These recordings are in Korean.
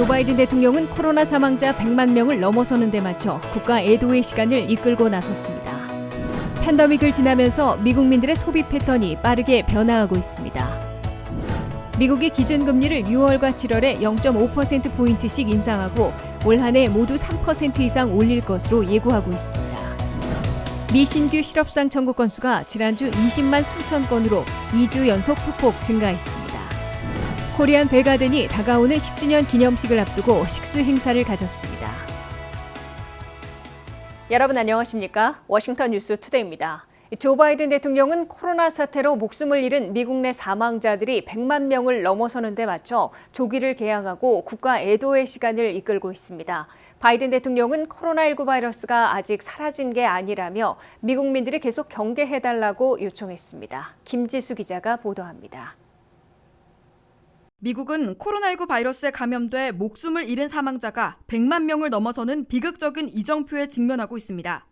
조 바이든 대통령은 코로나 사망자 100만 명을 넘어서는 데 맞춰 국가 애도의 시간을 이끌고 나섰습니다. 팬데믹을 지나면서 미국민들의 소비 패턴이 빠르게 변화하고 있습니다. 미국이 기준금리를 6월과 7월에 0.5%포인트씩 인상하고 올 한 해 모두 3% 이상 올릴 것으로 예고하고 있습니다. 미 신규 실업상 청구 건수가 지난주 20만 3천 건으로 2주 연속 소폭 증가했습니다. 코리안 벨가든이 다가오는 10주년 기념식을 앞두고 식수 행사를 가졌습니다. 여러분 안녕하십니까? 워싱턴 뉴스 투데이입니다. 조 바이든 대통령은 코로나 사태로 목숨을 잃은 미국 내 사망자들이 100만 명을 넘어서는 데 맞춰 조기를 개항하고 국가 애도의 시간을 이끌고 있습니다. 바이든 대통령은 코로나19 바이러스가 아직 사라진 게 아니라며 미국민들이 계속 경계해달라고 요청했습니다. 김지수 기자가 보도합니다. 미국은 코로나19 바이러스에 감염돼 목숨을 잃은 사망자가 100만 명을 넘어서는 비극적인 이정표에 직면하고 있습니다.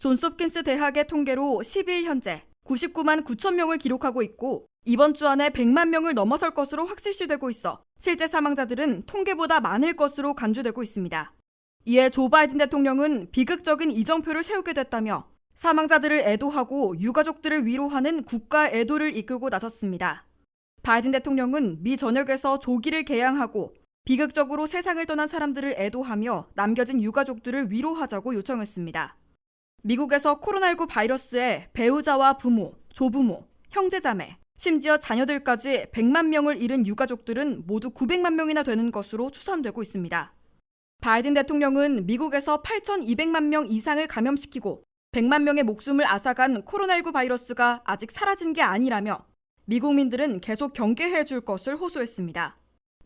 존스홉킨스 대학의 통계로 10일 현재 99만 9천 명을 기록하고 있고 이번 주 안에 100만 명을 넘어설 것으로 확실시되고 있어 실제 사망자들은 통계보다 많을 것으로 간주되고 있습니다. 이에 조 바이든 대통령은 비극적인 이정표를 세우게 됐다며 사망자들을 애도하고 유가족들을 위로하는 국가 애도를 이끌고 나섰습니다. 바이든 대통령은 미 전역에서 조기를 개항하고 비극적으로 세상을 떠난 사람들을 애도하며 남겨진 유가족들을 위로하자고 요청했습니다. 미국에서 코로나19 바이러스에 배우자와 부모, 조부모, 형제자매, 심지어 자녀들까지 100만 명을 잃은 유가족들은 모두 900만 명이나 되는 것으로 추산되고 있습니다. 바이든 대통령은 미국에서 8,200만 명 이상을 감염시키고 100만 명의 목숨을 앗아간 코로나19 바이러스가 아직 사라진 게 아니라며 미국민들은 계속 경계해 줄 것을 호소했습니다.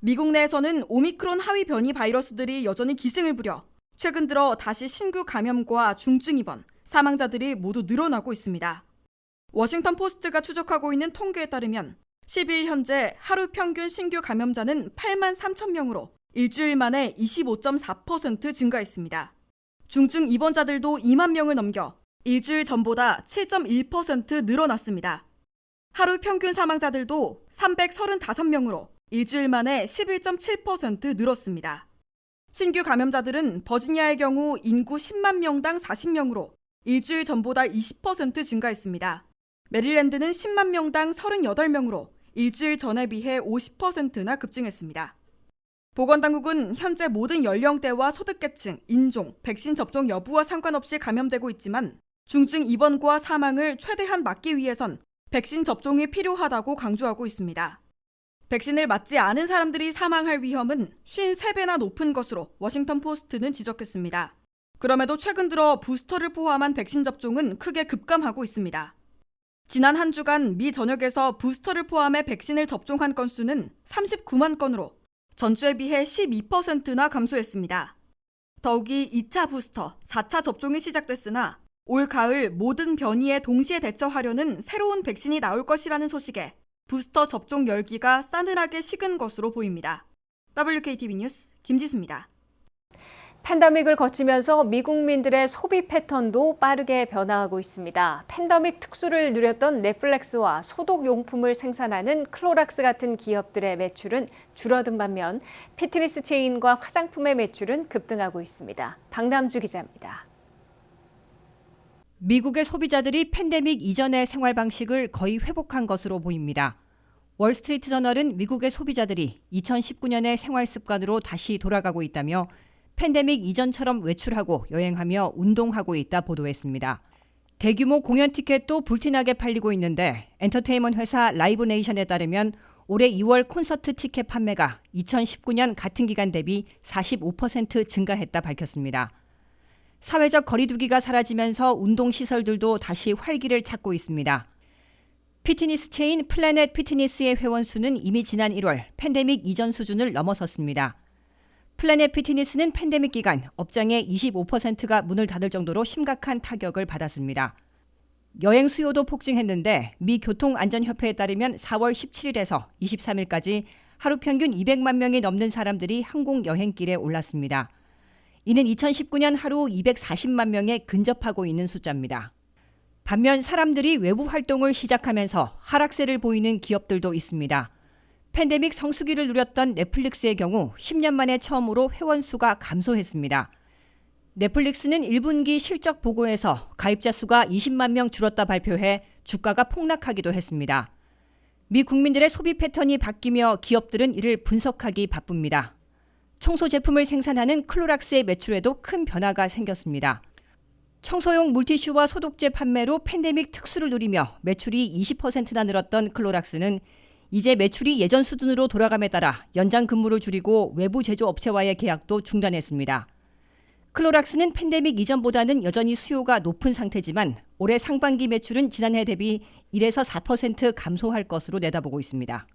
미국 내에서는 오미크론 하위 변이 바이러스들이 여전히 기승을 부려 최근 들어 다시 신규 감염과 중증 입원, 사망자들이 모두 늘어나고 있습니다. 워싱턴 포스트가 추적하고 있는 통계에 따르면 10일 현재 하루 평균 신규 감염자는 8만 3천 명으로 일주일 만에 25.4% 증가했습니다. 중증 입원자들도 2만 명을 넘겨 일주일 전보다 7.1% 늘어났습니다. 하루 평균 사망자들도 335명으로 일주일 만에 11.7% 늘었습니다. 신규 감염자들은 버지니아의 경우 인구 10만 명당 40명으로 일주일 전보다 20% 증가했습니다. 메릴랜드는 10만 명당 38명으로 일주일 전에 비해 50%나 급증했습니다. 보건당국은 현재 모든 연령대와 소득계층, 인종, 백신 접종 여부와 상관없이 감염되고 있지만 중증 입원과 사망을 최대한 막기 위해선 백신 접종이 필요하다고 강조하고 있습니다. 백신을 맞지 않은 사람들이 사망할 위험은 53배나 높은 것으로 워싱턴 포스트는 지적했습니다. 그럼에도 최근 들어 부스터를 포함한 백신 접종은 크게 급감하고 있습니다. 지난 한 주간 미 전역에서 부스터를 포함해 백신을 접종한 건수는 39만 건으로 전주에 비해 12%나 감소했습니다. 더욱이 2차 부스터, 4차 접종이 시작됐으나 올 가을 모든 변이에 동시에 대처하려는 새로운 백신이 나올 것이라는 소식에 부스터 접종 열기가 싸늘하게 식은 것으로 보입니다. WKTV 뉴스 김지수입니다. 팬데믹을 거치면서 미국민들의 소비 패턴도 빠르게 변화하고 있습니다. 팬데믹 특수를 누렸던 넷플릭스와 소독 용품을 생산하는 클로락스 같은 기업들의 매출은 줄어든 반면 피트니스 체인과 화장품의 매출은 급등하고 있습니다. 박남주 기자입니다. 미국의 소비자들이 팬데믹 이전의 생활 방식을 거의 회복한 것으로 보입니다. 월스트리트 저널은 미국의 소비자들이 2019년의 생활 습관으로 다시 돌아가고 있다며 팬데믹 이전처럼 외출하고 여행하며 운동하고 있다 보도했습니다. 대규모 공연 티켓도 불티나게 팔리고 있는데 엔터테인먼트 회사 라이브 네이션에 따르면 올해 2월 콘서트 티켓 판매가 2019년 같은 기간 대비 45% 증가했다 밝혔습니다. 사회적 거리두기가 사라지면서 운동 시설들도 다시 활기를 찾고 있습니다. 피트니스 체인 플래넷 피트니스의 회원 수는 이미 지난 1월 팬데믹 이전 수준을 넘어섰습니다. 플래넷 피트니스는 팬데믹 기간 업장의 25%가 문을 닫을 정도로 심각한 타격을 받았습니다. 여행 수요도 폭증했는데 미 교통안전협회에 따르면 4월 17일에서 23일까지 하루 평균 200만 명이 넘는 사람들이 항공 여행길에 올랐습니다. 이는 2019년 하루 240만 명에 근접하고 있는 숫자입니다. 반면 사람들이 외부 활동을 시작하면서 하락세를 보이는 기업들도 있습니다. 팬데믹 성수기를 누렸던 넷플릭스의 경우 10년 만에 처음으로 회원 수가 감소했습니다. 넷플릭스는 1분기 실적 보고에서 가입자 수가 20만 명 줄었다 발표해 주가가 폭락하기도 했습니다. 미 국민들의 소비 패턴이 바뀌며 기업들은 이를 분석하기 바쁩니다. 청소 제품을 생산하는 클로락스의 매출에도 큰 변화가 생겼습니다. 청소용 물티슈와 소독제 판매로 팬데믹 특수를 누리며 매출이 20%나 늘었던 클로락스는 이제 매출이 예전 수준으로 돌아감에 따라 연장 근무를 줄이고 외부 제조 업체와의 계약도 중단했습니다. 클로락스는 팬데믹 이전보다는 여전히 수요가 높은 상태지만 올해 상반기 매출은 지난해 대비 1에서 4% 감소할 것으로 내다보고 있습니다.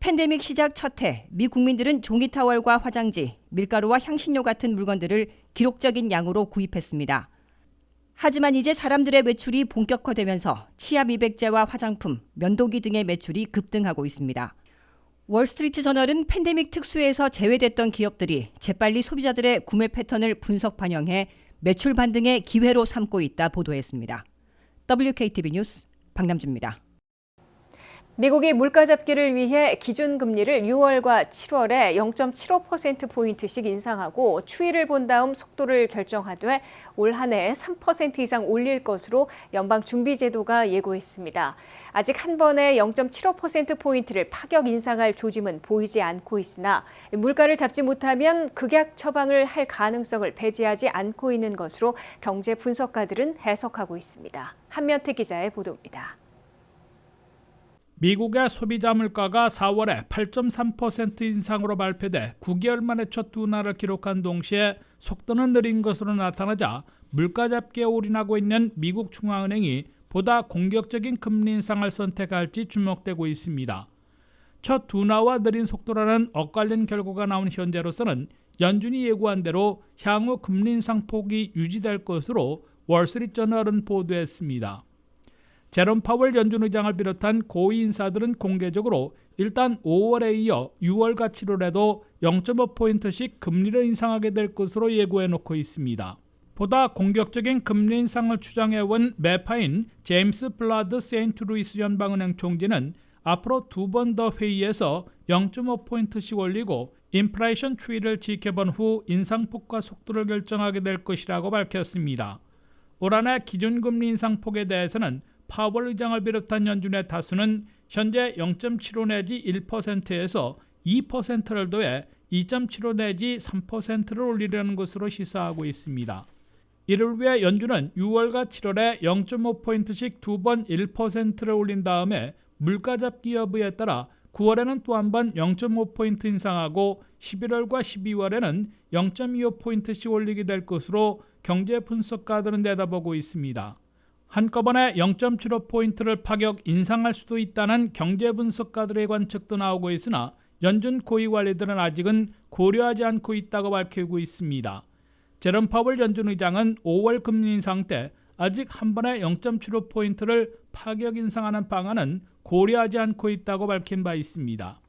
팬데믹 시작 첫 해, 미 국민들은 종이 타월과 화장지, 밀가루와 향신료 같은 물건들을 기록적인 양으로 구입했습니다. 하지만 이제 사람들의 매출이 본격화되면서 치아 미백제와 화장품, 면도기 등의 매출이 급등하고 있습니다. 월스트리트 저널은 팬데믹 특수에서 제외됐던 기업들이 재빨리 소비자들의 구매 패턴을 분석 반영해 매출 반등의 기회로 삼고 있다 보도했습니다. WKTV 뉴스 박남주입니다. 미국이 물가 잡기를 위해 기준금리를 6월과 7월에 0.75%포인트씩 인상하고 추이를 본 다음 속도를 결정하되 올 한 해 3% 이상 올릴 것으로 연방준비제도가 예고했습니다. 아직 한 번에 0.75%포인트를 파격 인상할 조짐은 보이지 않고 있으나 물가를 잡지 못하면 극약 처방을 할 가능성을 배제하지 않고 있는 것으로 경제 분석가들은 해석하고 있습니다. 한면태 기자의 보도입니다. 미국의 소비자 물가가 4월에 8.3% 인상으로 발표돼 9개월 만에 첫 둔화를 기록한 동시에 속도는 느린 것으로 나타나자 물가 잡기에 올인하고 있는 미국 중앙은행이 보다 공격적인 금리 인상을 선택할지 주목되고 있습니다. 첫 둔화와 느린 속도라는 엇갈린 결과가 나온 현재로서는 연준이 예고한 대로 향후 금리 인상 폭이 유지될 것으로 월스트리트저널은 보도했습니다. 제롬 파월 연준 의장을 비롯한 고위 인사들은 공개적으로 일단 5월에 이어 6월과 7월에도 0.5포인트씩 금리를 인상하게 될 것으로 예고해 놓고 있습니다. 보다 공격적인 금리 인상을 추정해온 매파인 제임스 블라드 세인트루이스 연방은행 총재는 앞으로 두 번 더 회의에서 0.5포인트씩 올리고 인플레이션 추이를 지켜본 후 인상폭과 속도를 결정하게 될 것이라고 밝혔습니다. 올 한해 기준금리 인상폭에 대해서는 파월 의장을 비롯한 연준의 다수는 현재 0.75 내지 1%에서 2%를 더해 2.75 내지 3%를 올리려는 것으로 시사하고 있습니다. 이를 위해 연준은 6월과 7월에 0.5포인트씩 두 번 1%를 올린 다음에 물가 잡기 여부에 따라 9월에는 또 한 번 0.5포인트 인상하고 11월과 12월에는 0.25포인트씩 올리게 될 것으로 경제 분석가들은 내다보고 있습니다. 한꺼번에 0.75포인트를 파격 인상할 수도 있다는 경제 분석가들의 관측도 나오고 있으나 연준 고위 관리들은 아직은 고려하지 않고 있다고 밝히고 있습니다. 제롬 파월 연준 의장은 5월 금리 인상 때 아직 한 번에 0.75포인트를 파격 인상하는 방안은 고려하지 않고 있다고 밝힌 바 있습니다.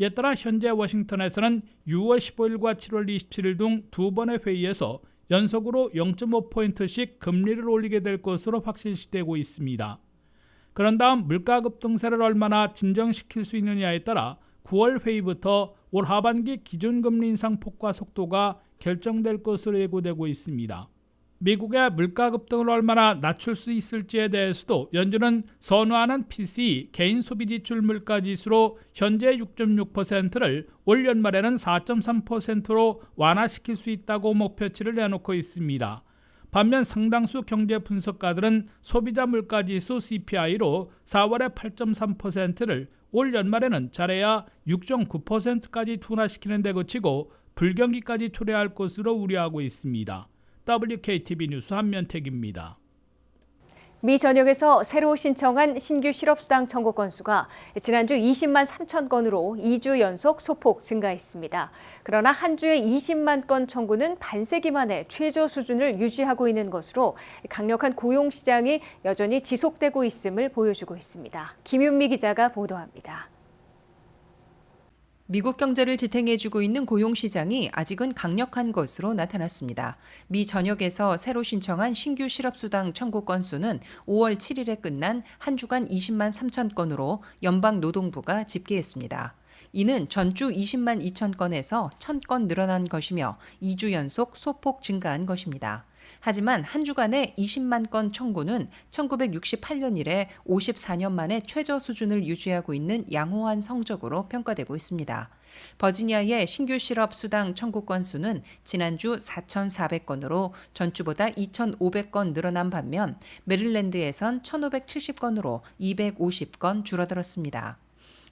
이에 따라 현재 워싱턴에서는 6월 15일과 7월 27일 등 두 번의 회의에서 연속으로 0.5포인트씩 금리를 올리게 될 것으로 확실시되고 있습니다. 그런 다음 물가 급등세를 얼마나 진정시킬 수 있느냐에 따라 9월 회의부터 올 하반기 기준금리 인상 폭과 속도가 결정될 것으로 예고되고 있습니다. 미국의 물가 급등을 얼마나 낮출 수 있을지에 대해서도 연준은 선호하는 PCE 개인 소비 지출 물가 지수로 현재 6.6%를 올 연말에는 4.3%로 완화시킬 수 있다고 목표치를 내놓고 있습니다. 반면 상당수 경제 분석가들은 소비자 물가 지수 CPI로 4월에 8.3%를 올 연말에는 잘해야 6.9%까지 둔화시키는 데 그치고 불경기까지 초래할 것으로 우려하고 있습니다. WKTV 뉴스 한면택입니다. 미 전역에서 새로 신청한 신규 실업수당 청구 건수가 지난주 20만 3천 건으로 2주 연속 소폭 증가했습니다. 그러나 한 주에 20만 건 청구는 반세기 만에 최저 수준을 유지하고 있는 것으로 강력한 고용 시장이 여전히 지속되고 있음을 보여주고 있습니다. 김윤미 기자가 보도합니다. 미국 경제를 지탱해주고 있는 고용 시장이 아직은 강력한 것으로 나타났습니다. 미 전역에서 새로 신청한 신규 실업수당 청구 건수는 5월 7일에 끝난 한 주간 20만 3천 건으로 연방 노동부가 집계했습니다. 이는 전주 20만 2천 건에서 1,000건 늘어난 것이며 2주 연속 소폭 증가한 것입니다. 하지만 한 주간의 20만 건 청구는 1968년 이래 54년 만에 최저 수준을 유지하고 있는 양호한 성적으로 평가되고 있습니다. 버지니아의 신규 실업 수당 청구 건수는 지난주 4,400건으로 전주보다 2,500건 늘어난 반면 메릴랜드에선 1,570건으로 250건 줄어들었습니다.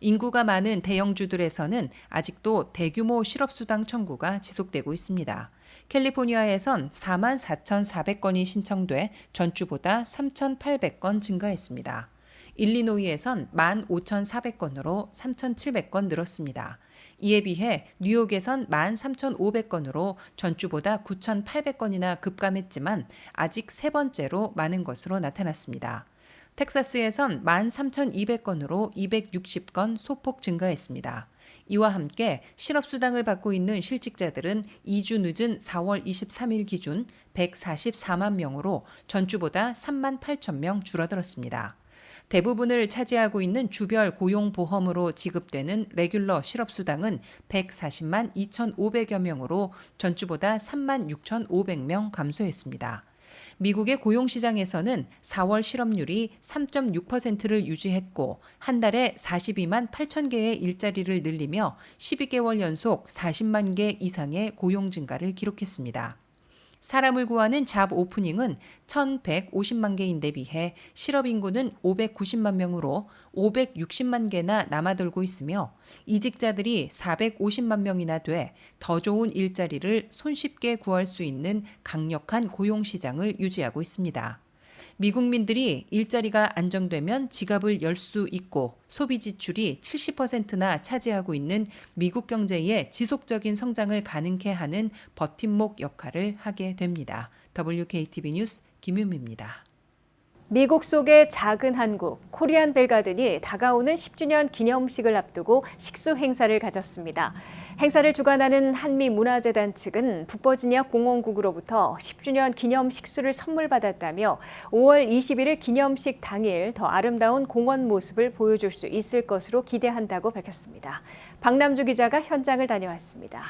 인구가 많은 대형주들에서는 아직도 대규모 실업수당 청구가 지속되고 있습니다. 캘리포니아에선 4만 4,400건이 신청돼 전주보다 3,800건 증가했습니다. 일리노이에선 15,400건으로 3,700건 늘었습니다. 이에 비해 뉴욕에선 13,500건으로 전주보다 9,800건이나 급감했지만 아직 세 번째로 많은 것으로 나타났습니다. 텍사스에선 13,200건으로 260건 소폭 증가했습니다. 이와 함께 실업수당을 받고 있는 실직자들은 2주 늦은 4월 23일 기준 144만 명으로 전주보다 3만 8천 명 줄어들었습니다. 대부분을 차지하고 있는 주별 고용보험으로 지급되는 레귤러 실업수당은 140만 2,500여 명으로 전주보다 3만 6,500명 감소했습니다. 미국의 고용 시장에서는 4월 실업률이 3.6%를 유지했고 한 달에 42만 8천 개의 일자리를 늘리며 12개월 연속 40만 개 이상의 고용 증가를 기록했습니다. 사람을 구하는 잡 오프닝은 1,150만 개인데 비해 실업 인구는 590만 명으로 560만 개나 남아돌고 있으며 이직자들이 450만 명이나 돼 더 좋은 일자리를 손쉽게 구할 수 있는 강력한 고용 시장을 유지하고 있습니다. 미국민들이 일자리가 안정되면 지갑을 열 수 있고 소비 지출이 70%나 차지하고 있는 미국 경제의 지속적인 성장을 가능케 하는 버팀목 역할을 하게 됩니다. WKTV 뉴스 김윤미입니다. 미국 속의 작은 한국, 코리안 벨가든이 다가오는 10주년 기념식을 앞두고 식수 행사를 가졌습니다. 행사를 주관하는 한미문화재단 측은 북버지니아 공원국으로부터 10주년 기념 식수를 선물 받았다며 5월 21일 기념식 당일 더 아름다운 공원 모습을 보여줄 수 있을 것으로 기대한다고 밝혔습니다. 박남주 기자가 현장을 다녀왔습니다.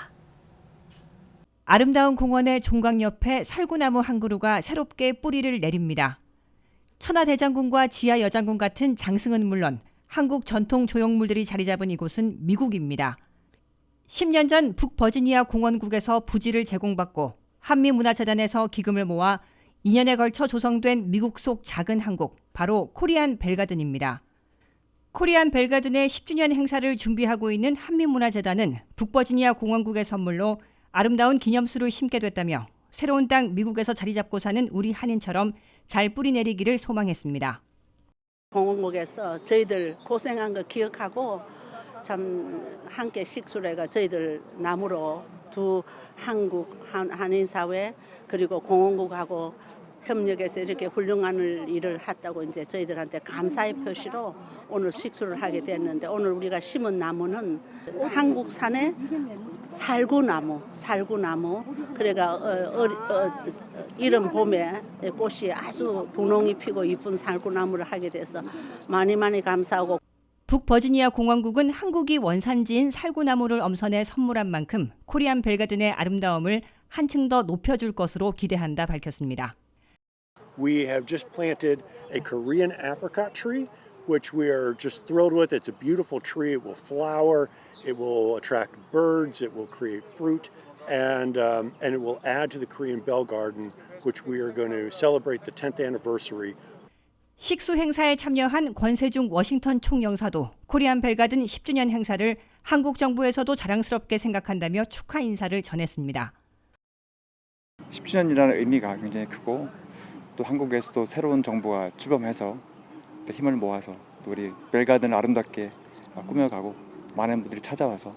아름다운 공원의 종각 옆에 살구나무 한 그루가 새롭게 뿌리를 내립니다. 천하대장군과 지하여장군 같은 장승은 물론 한국 전통 조형물들이 자리 잡은 이곳은 미국입니다. 10년 전 북버지니아 공원국에서 부지를 제공받고 한미문화재단에서 기금을 모아 2년에 걸쳐 조성된 미국 속 작은 한국, 바로 코리안 벨가든입니다. 코리안 벨가든의 10주년 행사를 준비하고 있는 한미문화재단은 북버지니아 공원국의 선물로 아름다운 기념수를 심게 됐다며 새로운 땅 미국에서 자리 잡고 사는 우리 한인처럼 잘 뿌리내리기를 소망했습니다. 공원국에서 저희들 고생한 거 기억하고 참 함께 식수래가 저희들 나무로 두 한국 한, 한인 사회 그리고 공원국하고 협력해서 이렇게 훌륭한 일을 했다고 이제 저희들한테 감사의 표시로 오늘 식수를 하게 됐는데 오늘 우리가 심은 나무는 한국산의 살구나무, 살구나무. 그래가 어, 어, 어, 이른 봄에 꽃이 아주 분홍이 피고 이쁜 살구나무를 하게 돼서 많이 많이 감사하고 북버지니아 공원국은 한국이 원산지인 살구나무를 엄선해 선물한 만큼 코리안 벨가든의 아름다움을 한층 더 높여줄 것으로 기대한다 밝혔습니다. We have just planted a Korean apricot tree, which we are just thrilled with. It's a beautiful tree. It will flower. It will attract birds. It will create fruit, and um, and it will add to the Korean Bell Garden, which we are going to celebrate the 10th anniversary 식수 행사에 참여한 권세중 워싱턴 총영사도 코리안 벨가든 10주년 행사를 한국 정부에서도 자랑스럽게 생각한다며 축하 인사를 전했습니다. 10주년이라는 의미가 굉장히 크고 또 한국에서도 새로운 정부가 출범해서 또 힘을 모아서 또 우리 벨가든을 아름답게 어, 꾸며가고 많은 분들이 찾아와서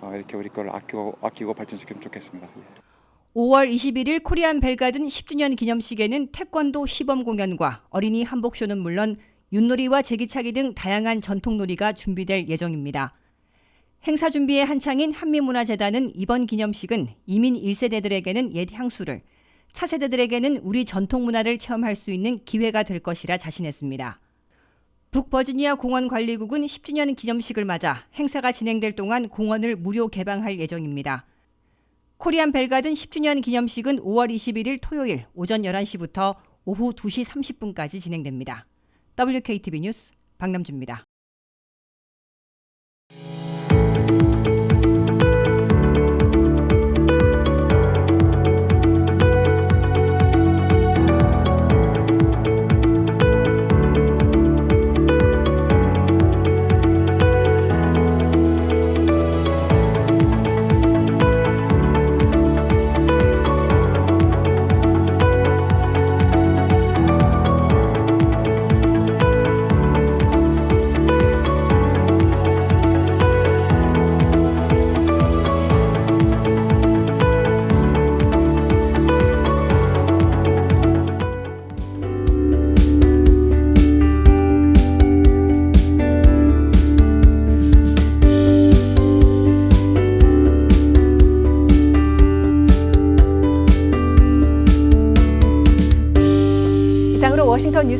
어, 이렇게 우리 걸 아끼고, 아끼고 발전시키면 좋겠습니다. 예. 5월 21일 코리안 벨가든 10주년 기념식에는 태권도 시범 공연과 어린이 한복쇼는 물론 윷놀이와 제기차기 등 다양한 전통놀이가 준비될 예정입니다. 행사 준비에 한창인 한미문화재단은 이번 기념식은 이민 1세대들에게는 옛 향수를, 차세대들에게는 우리 전통 문화를 체험할 수 있는 기회가 될 것이라 자신했습니다. 북버지니아 공원 관리국은 10주년 기념식을 맞아 행사가 진행될 동안 공원을 무료 개방할 예정입니다. 코리안 벨가든 10주년 기념식은 5월 21일 토요일 오전 11시부터 오후 2시 30분까지 진행됩니다. WKTV 뉴스 박남주입니다.